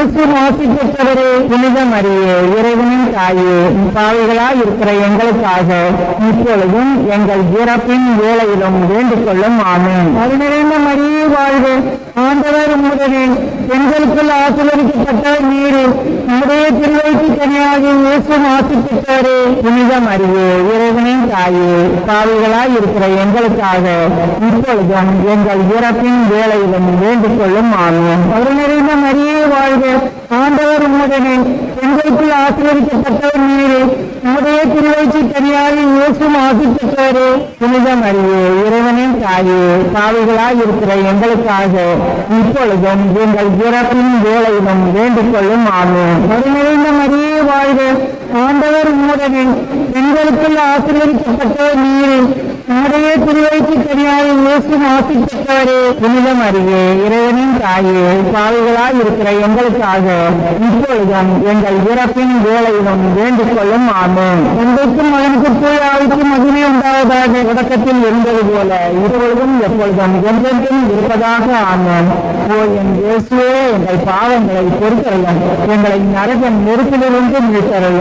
இயேசு மாசி பெற்றவரே புனித மரியே இறைவனின் தாயே பாவிகளாய் இருக்கிற எங்களுக்காக இப்பொழுதும் எங்கள் இறப்பின் வேளையிலும் வேண்டிக் கொள்ளும் ஆமேன். அது நிறைந்த மரியே வாழ்க ஆண்டவர் உடனே பெண்களுக்குள் ஆசிரியப்பட்ட நீரு நம்முடைய திருவைக்கு தனியாக இயேசு மாசி பெற்றவரே புனித மரியே இறைவனின் தாயே பாவிகளாய் இருக்கிற எங்களுக்காக இப்பொழுதும் எங்கள் இறப்பின் வேளையிலும் வேண்டிக் கொள்ளும் ஆமேன். வாழ்க ஆண்டவர் உடனே பெண்களுக்குள் ஆசிரியப்பட்டவர் நீரு நம்முடைய தெரியாது தனியாக இயேசு மாசி பெற்றவரே இறைவனின் தாயே பாவிகளாய் இருக்கிற எங்களுக்காக இப்பொழுதும் எங்கள் இறப்பின் வேலையிலும் வேண்டிக் கொள்ளும் ஆமேன் அவர் மரியே வாழ்வு ஆண்டவர் உடனே எங்களுக்குள் ஆசிரியப்பட்டவர் நீரு. நம்முடைய திருவைக்கு தனியாக இயேசு மாசி பெற்றவரே புனித மரியே இறைவனின் தாயே பாவிகளாய் இருக்கிற எங்களுக்காக இப்பொழுதும் எங்கள் இறப்பின் வேலையிலும் வேண்டிக் கொள்ளும். ஆமேன். எங்களுக்கும் மகனுக்கு போய் ஆவிக்கும் மகிமை உண்டாவதாக தொடக்கத்தில் இருந்தது. போல இப்பொழுதும் எப்பொழுதும் என்றென்றும் இருப்பதாக ஆனான் ஓ என் இயேசுவே எங்கள் பாவங்களை பொறுத்தருளும் எங்களை நரகன் நெருப்பிலிருந்து மீட்டருளும்.